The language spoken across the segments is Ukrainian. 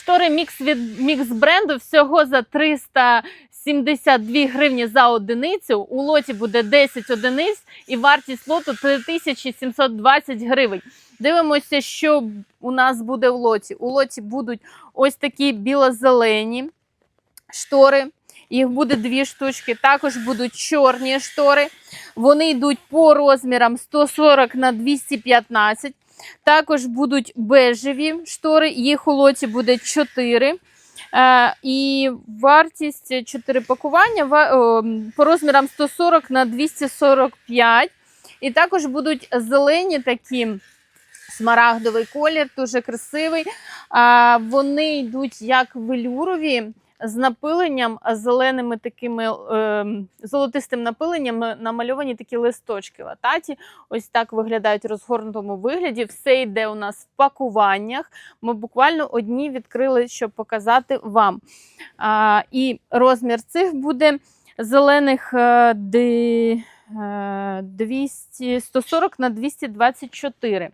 Штори мікс від мікс бренду всього за 372 гривні за одиницю. У лоті буде 10 одиниць і вартість лоту 3720 гривень. Дивимося, що у нас буде в лоті. У лоті будуть ось такі біло-зелені штори. Їх буде дві штучки. Також будуть чорні штори. Вони йдуть по розмірам 140 на 215. Також будуть бежеві штори. Їх у лоті буде 4. Е, і вартість 4 пакування ва- о, по розмірам 140 на 245. І також будуть зелені такі смарагдовий колір, дуже красивий. Вони йдуть як велюрові з напиленням, зеленими такими е, золотистим напиленням намальовані такі листочки лататі. Ось так виглядають в розгорнутому вигляді. Все йде у нас в пакуваннях. Ми буквально одні відкрили, щоб показати вам. А, і розмір цих буде зелених е, ди- е, 200, 140 на 224.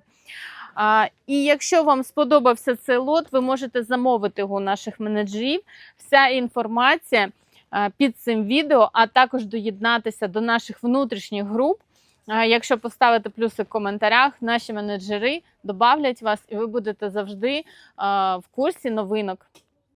А, і якщо вам сподобався цей лот, ви можете замовити його у наших менеджерів. Вся інформація під цим відео, а також доєднатися до наших внутрішніх груп. Якщо поставити плюси в коментарях, наші менеджери добавлять вас, і ви будете завжди в курсі новинок.